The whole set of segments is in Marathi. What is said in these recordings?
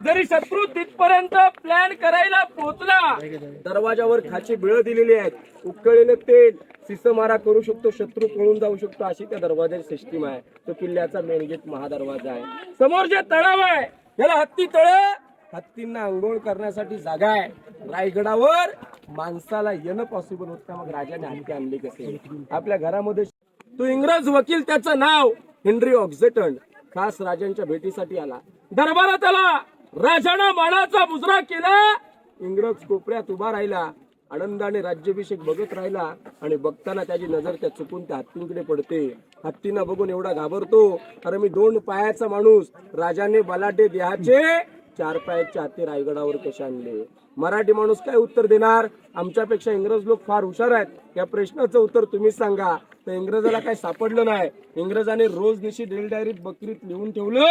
जरी शत्रू तिथपर्यंत प्लॅन करायला पोहोचला दरवाजावर खाची बिळ दिलेली आहेत. उकळलेलं तेल सिसमारा करू शकतो शत्रू पळून जाऊ शकतो अशी त्या दरवाजाची सिस्टीम आहे. तो किल्ल्याचा मेन गेट महादरवाजा आहे. समोर जे तळाव आहे याला हत्ती तळ हत्तींना आंघोळ करण्यासाठी जागा आहे. रायगडावर माणसाला येणं पॉसिबल होत का मग राजाने हत्ती आणली कसे आपल्या घरामध्ये तो इंग्रज वकील त्याचं नाव हेनरी ऑक्झेटन खास राजांच्या भेटीसाठी आला. दरबारात आला. राजानं मानाचा मुजरा केला. इंग्रज कोपऱ्यात उभा राहिला. आनंदाने राज्याभिषेक बघत राहिला आणि बघताना त्याची नजर त्या चुकून त्या हत्तींकडे पडते. हत्तींना बघून एवढा घाबरतो. अरे मी दोन पायाचा माणूस. राजाने बलाढ्य देहाचे चार पायाच्या हाती रायगडावर कसे आणले? मराठी माणूस काय उत्तर देणार? आमच्यापेक्षा इंग्रज लोक फार हुशार आहेत. या प्रश्नाचं उत्तर तुम्हीच सांगा. तर इंग्रजाला काय सापडलं नाही. इंग्रजाने रोज निशी डेल डायरीत बकरीत लिहून ठेवलं.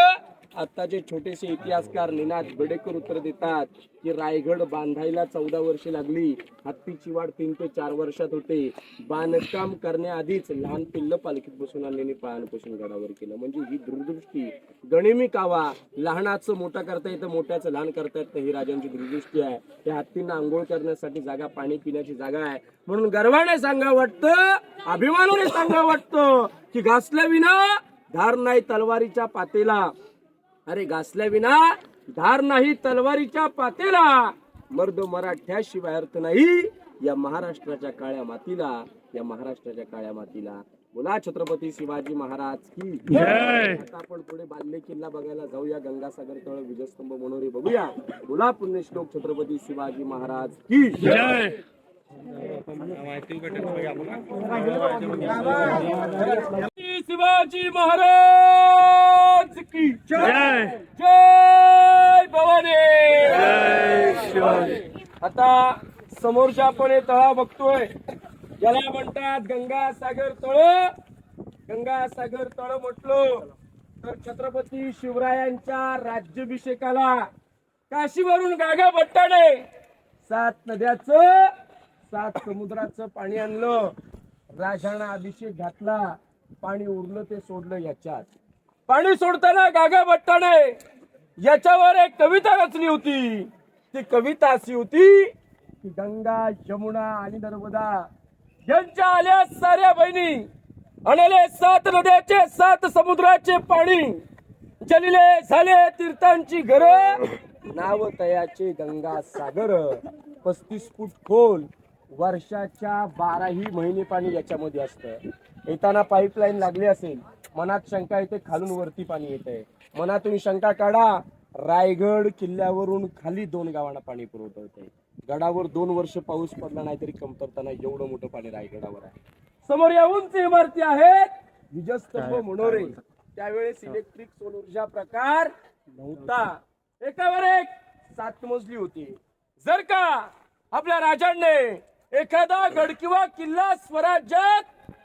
आताचे छोटेसे इतिहासकार निनाद बेडेकर उत्तर देतात की रायगड बांधायला चौदा वर्षे लागली. हत्तीची वाढ तीन ते चार वर्षात होते. बांधकाम करण्याआधीच लहान पिल्ल पालखीत बसून आणलेली पायानपासून गडावर केलं. म्हणजे ही दूरदृष्टी. गणिमी कावा. लहानाचं मोठा करता येतं मोठ्याचं लहान करता येतं ही राजांची दूरदृष्टी आहे. त्या हत्तींना आंघोळ करण्यासाठी जागा पाणी पिण्याची जागा आहे. म्हणून गर्वाने सांगा वाटतं अभिमानाने सांगा वाटतं की घासल्या विना धार नाही तलवारीच्या पातेला. अरे घासल्या विना धार नाही तलवारीच्या पातेला. मर्द मराठ्याशिवाय अर्थ नाही. या महाराष्ट्राच्या काळ्या मातीला या महाराष्ट्राच्या काळ्या मातीला. बोला छत्रपती शिवाजी महाराज की आता आपण पुढे बाल्य किल्ला बघायला जाऊया. गंगासागर तळ विजयस्तंभ मनोरे बघूया. बोला पुण्यश्लोक छत्रपती शिवाजी महाराज की शिवाजी महाराज! की जय। जय। भवानी। आता समोरच्या आपण हे तळा बघतोय. ज्याला म्हणतात गंगासागर तळ. गंगासागर तळ म्हटलं तर छत्रपती शिवरायांच्या राज्याभिषेकाला काशीवरून गागा भट्टाने सात नद्याचं सात समुद्राचं पाणी आणलं. राजानं अभिषेक घातला. पाणी उरलं ते सोडलं याच्यात. पाणी सोडताना गागा भट्टाने याच्यावर एक कविता रचली होती. ती कविता अशी होती की गंगा यमुना आणि नर्मदा यांच्या आल्या साऱ्या बहिणी आणले सात नद्याचे सात समुद्राचे पाणी. जलिले झाले तीर्थांची घर नाव तयाचे गंगा सागर. पस्तीस फूट खोल वर्षाच्या बाराही महिने पाणी याच्यामध्ये असतं. येताना पाईपलाईन लागली असेल मनात शंका येते खालून वरती पाणी येते मनातून शंका काढा. रायगड किल्ल्यावरून खाली दोन गावांना पाणी पुरवठा होते गडावर दोन वर्ष पाऊस पडला नाही तरी कमतरताना एवढं मोठं पाणी रायगडावर आहे. समोर या उंच इमारती आहेत. विजस्तंभ मनोरे. त्यावेळेस इलेक्ट्रिक सोल ऊर्जा प्रकार नव्हता. एकावर एक सात मजली होती. जर का आपल्या राजांनी एखादा गड किंवा किल्ला स्वराज्यात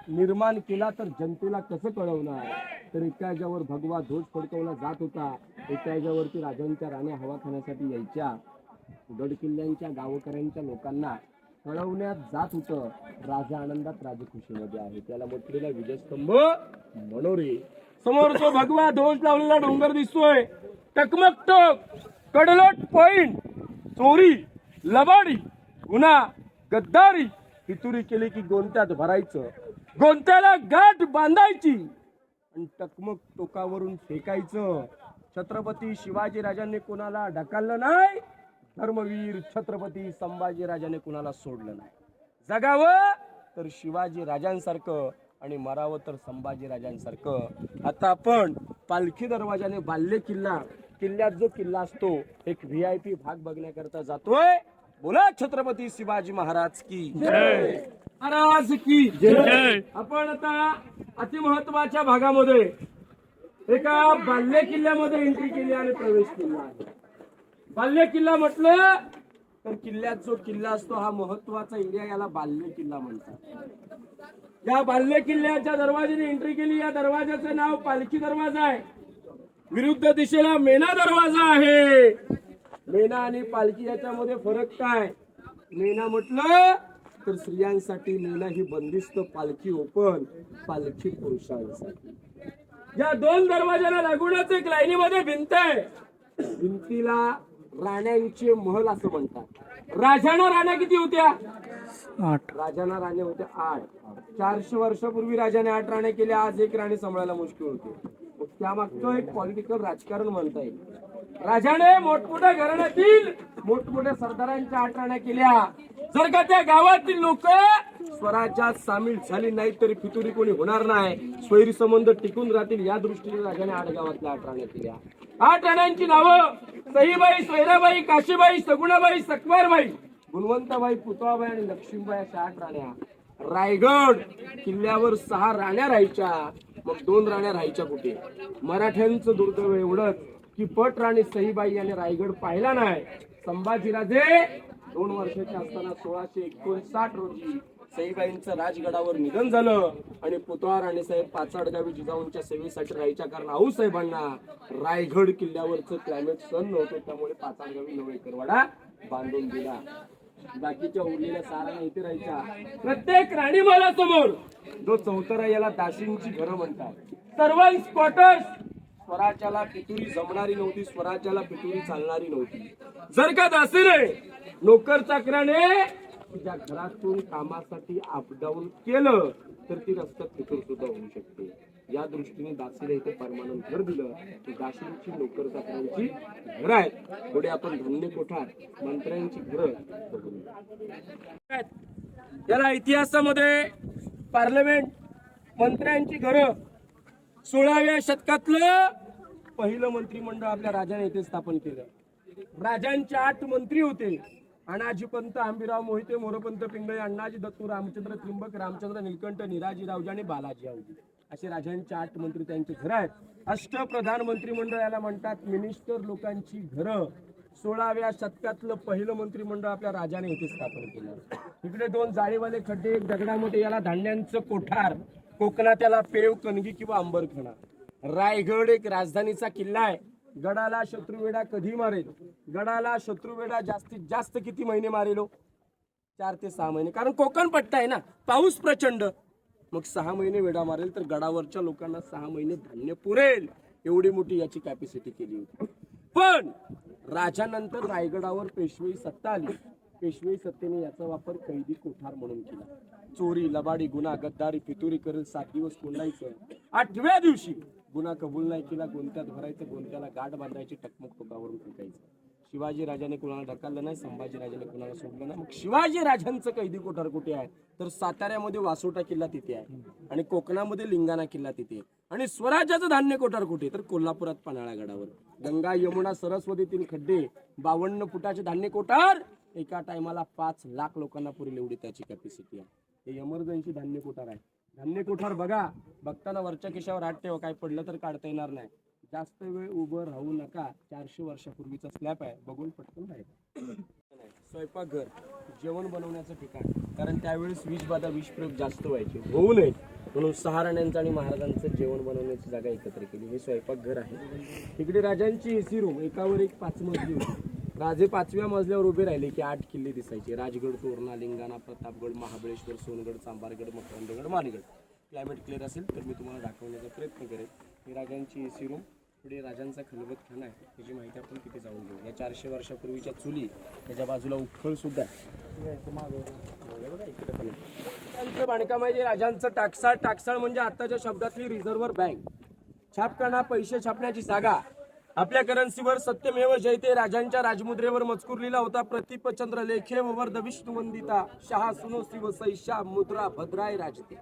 निर्माण केला तर जनतेला कसं कळवणार? तर एका याच्यावर भगवा ध्वज फडकवला जात होता. एका याच्यावरती राजांच्या राण्या हवा खाण्यासाठी यायच्या. गडकिल्ल्यांच्या गावकऱ्यांच्या लोकांना कळवण्यात जात होतं. राजा आनंदात राजखुशीमध्ये आहे. त्याला म्हटलेला विजयस्तंभ मनोरे. समोर तो भगवा ध्वज लावलेला डोंगर दिसतोय. टकमक टक. कडलोट पॉइंट. चोरी लबाडी गुन्हा गद्दारी फितुरी केली की गोंत्यात भरायचं. गोंत्याला गाठ बांधायची. आणि टकमक टोकावरून फेकायचं. छत्रपती शिवाजी राजांनी कोणाला ढकललं नाही? धर्मवीर छत्रपती संभाजी राजाने कुणाला सोडलं नाही? जगावं तर शिवाजी राजांसारखं आणि मरावं तर संभाजी राजांसारखं. आता आपण पालखी दरवाजाने बाल्य किल्ला. किल्ल्यात जो किल्ला असतो एक व्ही आय पी भाग बघण्याकरता जातोय. बोला छत्रपती शिवाजी महाराज की. महाराज की आपण आता अतिमहत्वाच्या भागामध्ये एका बाल्य किल्ल्यामध्ये एंट्री केली आणि प्रवेश केला. आहे बाल्य किल्ला म्हटलं तर किल्ल्यात जो किल्ला असतो हा महत्त्वाचा एरिया याला बाल्य किल्ला म्हणतात. या बाल्य किल्ल्याच्या दरवाजाने एंट्री केली. या दरवाजाचं नाव पालखी दरवाजा आहे. विरुद्ध दिशेला मेना दरवाजा आहे. मेना आणि पालखी याच्यामध्ये फरक काय? मेना म्हटलं तर स्त्रियांसाठी मेना ही बंदिस्त पालखी ओपन पालखी पुरुषांसाठी या दोन दरवाजाला लागूनच एक लाईनीमध्ये भिंत आहे. भिंतीला राण्यांचे महल असं म्हणतात. राजाना राण्या किती होत्या? आठ. राजाना राण्या होत्या आठ. चारशे वर्षापूर्वी राजाने आठ राण्या केल्या आज एक राणी सांभाळायला मुश्किल होते. मग त्यामागचं एक पॉलिटिकल राजकारण म्हणता येईल. राजाने मोठमोठ्या घराण्यातील मोठमोठ्या सरदारांच्या आठ राण्या केल्या. जर का त्या गावातील लोक स्वराज्यात सामील झाली नाही तरी फितुरी कोणी होणार नाही. स्वैरी संबंध टिकून राहतील या दृष्टीने राजाने आठ गावातल्या आठ राण्या केल्या. आठ राण्यांची नावं. सईबाई स्वैराबाई काशीबाई सगुणाबाई सकवारबाई. गुणवंताबाई पुतळाबाई आणि लक्ष्मीबाई अशा आठ राण्या. रायगड किल्ल्यावर सहा राण्या राहायच्या. मग दोन राण्या राहायच्या कुठे? मराठ्यांचं दुर्दैव एवढंच की पट राणी सईबाई याने रायगड पाहिला नाही. संभाजीराजे दोन वर्षाचे असताना सोळाशे एकोणसाठ रोजी सईबाईंचं राजगडावर निधन झालं. आणि पुतळा साहेब पाचाड गावी जिजाऊंच्या सेवेसाठी राहायच्या कारण आऊ साहेबांना रायगड किल्ल्यावरचं क्लायमेट सण नव्हतं. त्यामुळे पाचाड गावी बांधून दिला. बाकीच्या उरलेल्या सारा इथे राहायच्या प्रत्येक राणीमाला समोर जो चौथरा याला दाशींची घरं म्हणतात. सर्वांस क्वार्टर्स स्वराज्याला पितुरी जमणारी नव्हती स्वराज्याला पितुरी चालणारी नव्हती. जर का दासीने नोकर चाकराने तुझ्या घरातून कामासाठी अपडाऊन केलं तर ती रस्त्यात फिकर सुद्धा होऊ शकते. या दृष्टीने दासीला इथे परमानंद घर दिलं. की दासींची नोकर चाकरांची घर आहेत. पुढे आपण धान्य कोठार मंत्र्यांची घर बघूया याला इतिहासामध्ये पार्लमेंट मंत्र्यांची घरं सोळाव्या शतकातलं पहिलं मंत्रिमंडळ आपल्या राजाने इथे स्थापन केलं. राजांचे आठ मंत्री होते. अनाजीपंत आंबीराव मोहिते मोरपंत पिंगळे अण्णाजी दत्तू रामचंद्र त्रिंबक रामचंद्र निलकंठ निराजी रावजी आणि बालाजी आवजी असे राजांचे आठ मंत्री त्यांचे घर आहेत. अष्टप्रधान मंत्रिमंडळ याला म्हणतात मिनिस्टर लोकांची घरं. सोळाव्या शतकातलं पहिलं मंत्रिमंडळ आपल्या राजाने इथे स्थापन केलं. इकडे दोन जाळीवाले खड्डे एक दगडामध्ये याला धान्यांचं कोठार कोकणात याला पेव कणगी किंवा अंबरखणा. रायगड एक राजधानीचा किल्ला आहे. गडाला शत्रुवेडा कधी मारेल? गडाला शत्रुवेडा जास्तीत जास्त किती महिने मारेलो हो? चार ते सहा महिने. कारण कोकण पट्टा आहे ना. पाऊस प्रचंड. मग सहा महिने वेडा मारेल तर गडावरच्या लोकांना सहा महिने धान्य पुरेल. एवढी मोठी याची कॅपॅसिटी केली होती. पण राजानंतर रायगडावर पेशवी सत्ता आली. पेशवी सत्तेने याचा वापर कैदी कोठार म्हणून केला. चोरी लबाडी गुन्हा गद्दारी फितुरी करेल सात दिवस कोंडायचं. आठव्या दिवशी गुन्हा कबूल नाही केला गोंत्यात भरायचं गोंत्याला गाठ बांधायची टकमक टोकावरून फेकायचं. शिवाजी राजाने कुणाला ढकललं नाही संभाजी राजाने कुणाला सोडलं नाही. मग शिवाजी राजांचं कैदी कोठार कुठे आहे? तर साताऱ्यामध्ये वासोटा किल्ला तिथे आहे. आणि कोकणामध्ये लिंगाणा किल्ला तिथे आणि स्वराज्याचं धान्य कोठार कुठे तर कोल्हापुरात पन्हाळा गडावर. गंगा यमुना सरस्वती तीन खड्डे बावन्न फुटाचे धान्य कोठार. एका टायमाला पाच लाख लोकांना पुरेल एवढी त्याची कॅपॅसिटी आहे. हे एमर्जन्सी धान्य कोठार आहे. धान्य कुठार बघा. बघताना वरच्या केशावर हात ठेवा. काय पडलं तर काढता येणार नाही. जास्त वेळ उभं राहू नका. चारशे वर्षापूर्वीचा स्लॅब आहे. बघून पटकन राहील स्वयंपाकघर जेवण बनवण्याचं ठिकाण. कारण त्यावेळेस विष बाधा विष प्रयोग जास्त व्हायचे. होऊ नये. म्हणून सहा राण्यांचं आणि महाराजांचं जेवण बनवण्याची जागा एकत्र केली. हे स्वयंपाकघर आहे. तिकडे राजांची एसी रूम एकावर एक पाच मजली होती. राजे पाचव्या मजल्यावर उभे राहिले की आठ किल्ले दिसायचे. राजगड तोरणा लिंगाणा प्रतापगड महाबळेश्वर सोनगड चांबारगड मकरंदगड मानगड क्लायमेट क्लिअर असेल तर मी तुम्हाला दाखवण्याचा प्रयत्न करेन. ही राजांची एसी रूम पुढे राजांचा खलबत खाना आहे. त्याची माहिती आपण तिथे जाऊन घेऊ. या चारशे वर्षापूर्वीच्या चुली त्याच्या बाजूला उखळ सुद्धा आहे. राजांचं बांधकाम आहे जे राजांचं टाकसाळ टाकसाळ म्हणजे आताच्या शब्दातली रिझर्व्हर बँक छापखाना पैसे छापण्याची जागा. आपल्या करन्सीवर सत्यमेव जयते. राजांच्या राजमुद्रेवर मजकूर लिहिला होता. प्रतिपचंद्र लेखे वर्ध विष्णुवंदिता शहा सुनो शिव सैशा मुद्रा भद्राय राजते.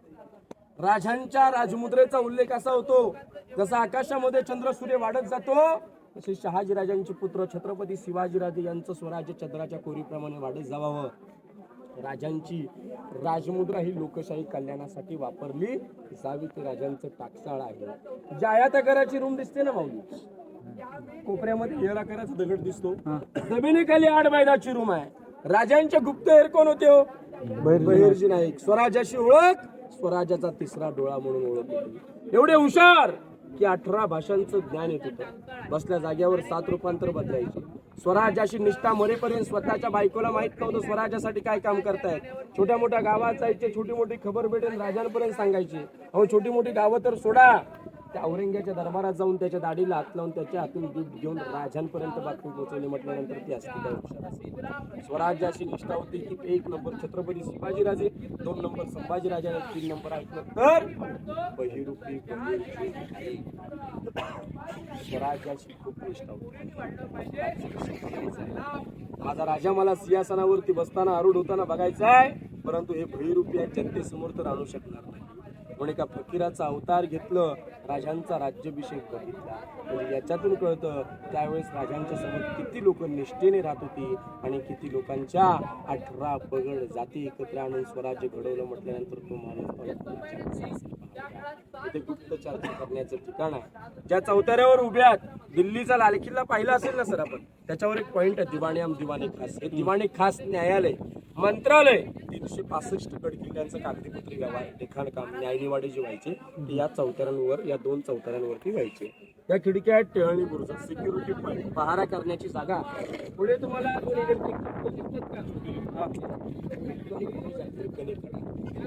राजांच्या राजमुद्रेचा उल्लेख असा होतो जसा आकाशामध्ये चंद्र सूर्य वाढत जातो तसे शहाजी राजांचे पुत्र छत्रपती शिवाजीराजे यांचं स्वराज्य चंद्राच्या कोरीप्रमाणे वाढत जावावं. राजांची राजमुद्रा ही लोकशाही कल्याणासाठी वापरली जावी ते राजांचं टाकसाळ आहे. जाया घराची रूम दिसते ना माऊली? कोपऱ्यामध्ये हेरा करायचा दगड दिसतो. जमिनीखाली आठ मैदाची रूम आहे. राजांचे गुप्तहेर कोण होते हो? बहिर्जी नाईक. स्वराज्याशी ओळख स्वराज्याचा तिसरा डोळा म्हणून ओळख होती एवढे हुशार की अठरा भाषांचं ज्ञान येत होतं बसल्या जाग्यावर सात रूपांतर बदलायचे. स्वराज्याशी निष्ठा मरेपर्यंत स्वतःच्या बायकोला माहीत नव्हतं स्वराज्यासाठी काय काम करतायत. छोट्या मोठ्या गावात जायचे छोटी मोठी खबर भेटेल राजांपर्यंत सांगायची. अहो छोटी मोठी गावं तर सोडा. त्या औरंग्याच्या दरबारात जाऊन त्याच्या दाढीला हात लावून त्याच्या हातून दूध घेऊन राजांपर्यंत बातमी पोहोचवली म्हटल्यानंतर ती असती स्वराज्य अशी निष्ठा होती की एक नंबर छत्रपती शिवाजीराजे दोन नंबर संभाजीराजे आणि तीन नंबर ऐकलं तर बहिरूपी स्वराज्याची खूप निष्ठा होती. माझा राजा मला सिंहासनावरती बसताना आरूढ होताना बघायचा आहे परंतु हे भैरूपी जनतेसमोर तर आणू शकणार नाही. म्हणून एका फकीराचा अवतार घेतलं राजांचा राज्याभिषेक बघितला. म्हणजे याच्यातून कळतं त्यावेळेस राजांच्या समोर किती लोक निष्ठेने राहत होती आणि किती लोकांच्या अठरा पगड जाती एकत्र आणून स्वराज्य घडवलं म्हटल्यानंतर तो माणूस गुप्तचार करण्याचं ठिकाण आहे. ज्या चौताऱ्यावर उभ्यात दिल्लीचा लाल किल्ला पाहिला असेल ना सर आपण? त्याच्यावर एक पॉईंट आहे दिवाणीआम दिवाणी खास. हे दिवाणी खास न्यायालय मंत्रालय. एकशे पासष्ट गडकिल्ल्यांचं कागदीपत्री व्यवहार लिखाणकाम न्यायनिवाडे जे व्हायचे ते या चौथऱ्यांवर या दोन चौथऱ्यांवरती व्हायचे. या खिडक्या आहेत टेहळणी बुरुजा सिक्युरिटी पॉईंट पहारा करण्याची जागा. पुढे तुम्हाला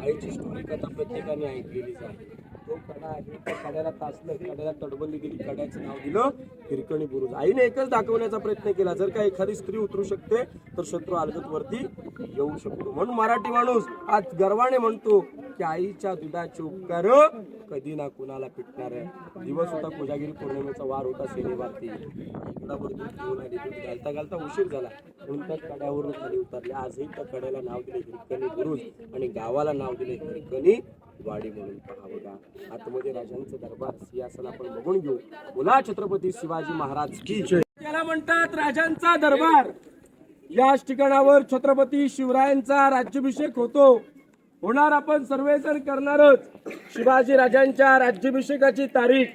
आईची स्टोरी कथा प्रत्येकाने ऐकलेलीच आहे. तो कडा आहे त्या कड्याला तासलं कड्याला तडबली गेली कड्याचं नाव दिलं हिरकणी बुरुज. आईने एकच दाखवण्याचा प्रयत्न केला जर का एखादी स्त्री उतरू शकते तर शत्रू अलगत वरती येऊ शकतो. म्हणून मराठी माणूस आज गर्वाने म्हणतो की आईच्या दुधाचे उपकार कधी ना कुणाला पिटणार आहे. दिवस होता कोजागिरी पौर्णिमेचा वार होता शनिवारती घालता घालता उशीर झाला. म्हणून त्या कड्यावरून खाली उतरले. आजही त्या कड्याला नाव दिले हिरकणी बुरुज आणि गावाला नाव दिले हिरकणी वाडी म्हणून पहा बघा. आतमध्ये राजांचं दरबार सिंहासन आपण बघून घेऊ. बोला छत्रपती शिवाजी महाराज की जय. त्याला म्हणतात राजांचा दरबार. याच ठिकाणावर छत्रपती शिवरायांचा राज्याभिषेक होतो. होणार आपण सर्वेजण करणारच. शिवाजी राजांच्या राज्याभिषेकाची तारीख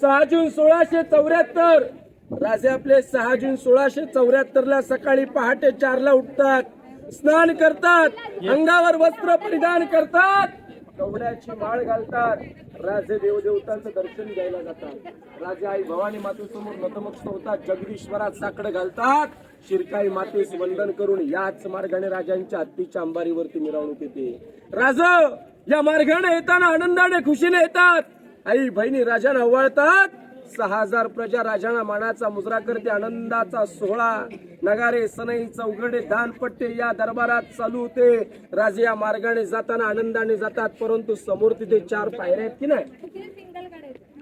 सहा जून सोळाशे चौऱ्याहत्तर. राजे आपले सहा जून सोळाशे चौऱ्याहत्तर ला सकाळी पहाटे चारला उठतात. स्नान करतात. अंगावर वस्त्र परिधान करतात. कवड्याची माळ घालतात. राजे देवदेवतांचं दर्शन घ्यायला जातात. राजे आई भवानी मातेसमोर नतमस्त होतात. जगदीश्वरात साकडं घालतात. शिरकाई मातेस वंदन करून याच मार्गाने राजांच्या हत्तीच्या अंबारीवरती मिरवणूक येते. राज या मार्गाने येताना आनंदाने खुशीने येतात. आई बहिणी राजांना ओवाळतात सहा हजार प्रजा राजाना मानाचा मुजरा करते आनंदाचा सोहळा. नगारे सनई चौघडे दानपट्टे या दरबारात चालू होते. राजे या मार्गाने जाताना आनंदाने जातात परंतु समोर तिथे चार पायऱ्या आहेत की नाही?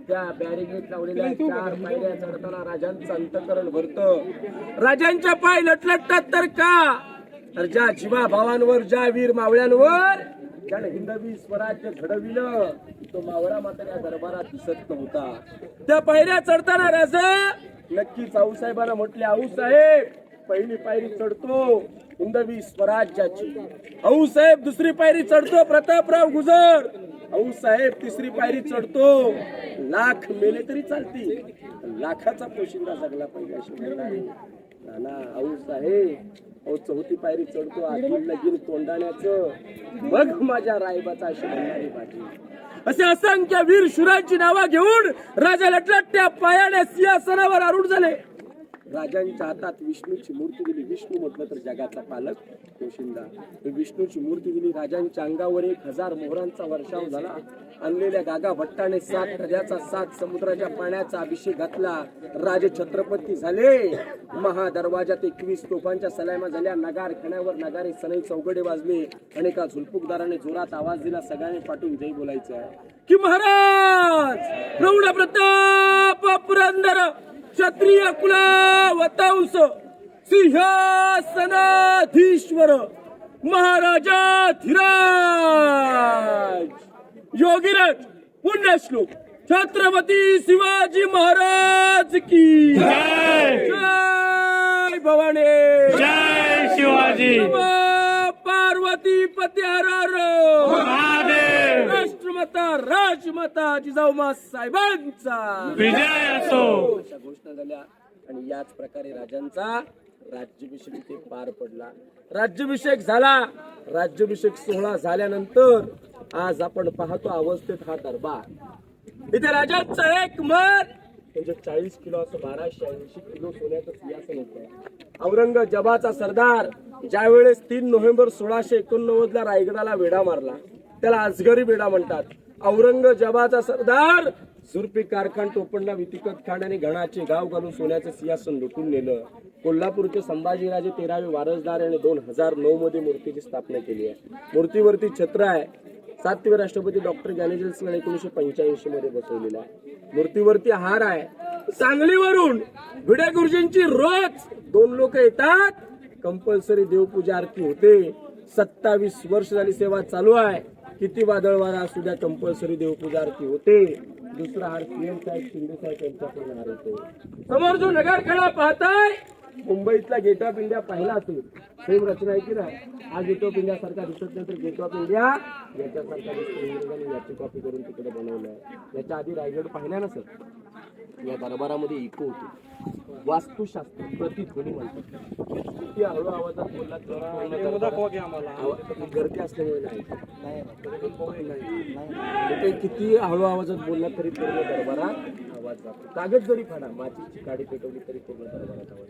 त्या बॅरिगेट लावलेल्या चार पायऱ्या चढताना राजांचं अंतकरण भरत. राजांच्या पाय लटलटतात तर का? तर ज्या जीवा भावांवर ज्या वीर मावळ्यांवर ज्याने हिंदवी स्वराज्य घडविलं. तो मावळा मात्र या दरबारात दिसत नव्हता. त्या पायऱ्या चढताना राजा नक्कीच आऊसाहेबांना म्हटले आऊसाहेब पहिली पायरी चढतो हिंदवी स्वराज्याची. आऊसाहेब दुसरी पायरी चढतो प्रतापराव गुजर. आऊसाहेब तिसरी पायरी चढतो. लाख मेले तरी चालतील. लाखाचा पोशिंदा जगला पाहिजे अशी म्हणणारे नाना आऊसाहेब अहो चौथी पायरी चढतो आधी लगीन तोंडाण्याचं. बघ माझ्या रायबाचा अशी म्हणणारी असे असंख्य वीर शुरांची नावा घेऊन राजा लटलटत्या पायाने सिंहासनावर आरूढ झाले. राजांच्या हातात विष्णूची मूर्ती दिली. विष्णू म्हटलं तर जगाचा पालक पोशिंदा विष्णूची मूर्ती दिली. राजांच्या अंगावर एक हजार मोहरांचा वर्षाव झाला. आणलेल्या गागा भट्टाने सात नद्याचा सात समुद्राच्या पाण्याचा अभिषेक घातला. राजे छत्रपती झाले. महादरवाजात एकवीस तोफांच्या सलामा झाल्या. नगार खण्यावर नगारे सनई चौघडे वाजले. आणि एका झुलपुकदाराने जोरात आवाज दिला. सगळ्यांनी पाठवून जय बोलायचं. आहे की महाराज प्रौढ प्रताप पुरंदर क्षत्रिय कुला वतांस सिंहासनाधीश्वर महाराजा धीराज. योगीराज पुण्यश्लोक. छत्रपती शिवाजी महाराज की जय. भवानी. जय शिवाजी. पार्वती पती राष्ट्रमाता राजमाता जिजाऊमा साहेबांचा! विजय असो! अशा घोषणा झाल्या आणि याच प्रकारे राजांचा राज्याभिषेक इथे पार पडला. राज्याभिषेक झाला. राज्याभिषेक सोहळा झाल्यानंतर आज आपण पाहतो अवस्थेत हा दरबार. इथे राजांचं एक मत! म्हणजे चाळीस किलो असं बाराशे ऐंशी किलो सोन्याचं सिंहासन होतं. औरंगजेबाचा सरदार ज्यावेळेस तीन नोव्हेंबर सोळाशे एकोणनव्वद ला रायगडाला वेढा मारला त्याला अजगरी वेढा म्हणतात. औरंगजेबाचा सरदार सुरपी कारखान टोपणला वितिकत खान आणि घणाचे गाव घालून सोन्याचं सिंहासन लुटून नेलं. कोल्हापूरचे संभाजीराजे तेरावे वारसदार आणि दोन हजार नऊ मध्ये मूर्तीची स्थापना केली आहे. मूर्तीवरती छत्र आहे. सातवे राष्ट्रपती डॉक्टर ज्ञानेश्वर सिंग एकोणीशे पंच्याऐंशी मध्ये बसवलेला आहे. मूर्तीवरती हार आहे. सांगलीवरून भिडे गुरुजींची रोज दोन लोक येतात. कंपल्सरी देवपूजा आरती होते. सत्तावीस वर्ष झाली सेवा चालू आहे. किती वादळ वारा असू द्या कंपल्सरी देवपूजा आरती होते. दुसरा हार सीएम साहेब शिंदे साहेब यांच्याकडून हार होतो. समोर जो नगर खेळा पाहताय मुंबईतला गेट ऑफ इंडिया पाहिला असेल. सेम रचना आहे की नाही? हा गेट ऑफ इंडिया सारखा दिसत नाही तर गेट ऑफ इंडिया याच्यासारखा दिसतो. इंग्रजांनी याची कॉपी करून तिकडे बनवलं आहे याच्या आधी रायगड पाहिला ना सर या दरबारामध्ये इको होती. वास्तुशास्त्र प्रतिध्वनी म्हणतात. किती हळू आवाजात बोलला तर गर्दी असल्यामुळे नाही. ते किती हळू आवाजात बोलला तरी पूर्ण दरबारात आवाज जातो. कागद जरी फाडा मातीची काडी पेटवली तरी पूर्ण दरबारात आवाज.